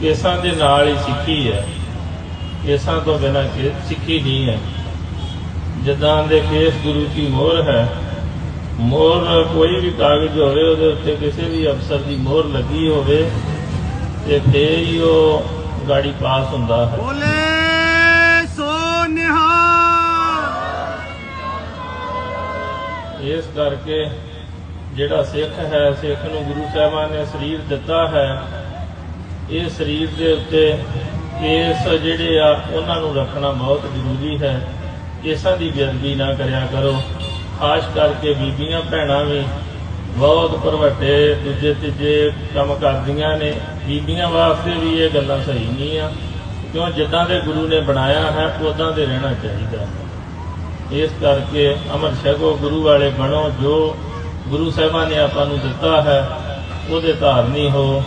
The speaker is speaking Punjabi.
ਕੇਸਾਂ ਦੇ ਨਾਲ ਹੀ ਸਿੱਖੀ ਹੈ। ਕੇਸਾਂ ਤੋਂ ਬਿਨਾਂ ਕਿ ਸਿੱਖੀ ਨਹੀਂ ਹੈ। ਜਦਾਂ ਦੇ ਕੇਸ ਗੁਰੂ ਕੀ ਮੋਹਰ ਹੈ ਮੋਹਰ ਕੋਈ ਵੀ ਕਾਗਜ਼ ਹੋਵੇ ਉਹਦੇ ਉੱਤੇ ਕਿਸੇ ਵੀ ਅਫਸਰ ਦੀ ਮੋਹਰ ਲੱਗੀ ਹੋਵੇ ਤੇ ਫੇਰ ਹੀ ਉਹ ਗਾੜੀ ਪਾਸ ਹੁੰਦਾ ਹੈ। ਬੋਲੇ ਸੋ ਨਿਹਾਲ। ਇਸ ਕਰਕੇ ਜਿਹੜਾ ਸਿੱਖ ਹੈ ਸਿੱਖ ਨੂੰ ਗੁਰੂ ਸਾਹਿਬਾਨ ਨੇ ਸਰੀਰ ਦਿੱਤਾ ਹੈ ਇਹ ਸਰੀਰ ਦੇ ਉੱਤੇ ਕੇਸ ਜਿਹੜੇ ਆ, ਉਹਨਾਂ ਨੂੰ ਰੱਖਣਾ ਬਹੁਤ ਜ਼ਰੂਰੀ ਹੈ। ਕੇਸਾਂ ਦੀ ਬੇਅਦਬੀ ਨਾ ਕਰਿਆ ਕਰੋ। ਖਾਸ ਕਰਕੇ ਬੀਬੀਆਂ, ਭੈਣਾਂ ਵੀ ਬਹੁਤ ਪਰਵੱਟੇ ਦੂਜੇ ਤੀਜੇ ਕੰਮ ਕਰਦੀਆਂ ਨੇ। ਬੀਬੀਆਂ ਵਾਸਤੇ ਵੀ ਇਹ ਗੱਲਾਂ ਸਹੀ ਨਹੀਂ ਆ। ਕਿਉਂ? ਜਿੱਦਾਂ ਦੇ ਗੁਰੂ ਨੇ ਬਣਾਇਆ ਹੈ ਉਦਾਂ ਦੇ ਰਹਿਣਾ ਚਾਹੀਦਾ। ਇਸ ਕਰਕੇ ਅਮਰ ਛਕੋ, ਗੁਰੂ ਵਾਲੇ ਬਣੋ। ਜੋ ਗੁਰੂ ਸਾਹਿਬਾਨ ਨੇ ਆਪਾਂ ਨੂੰ ਦਿੱਤਾ ਹੈ, ਉਹਦੇ ਧਾਰਨੀ ਹੋ।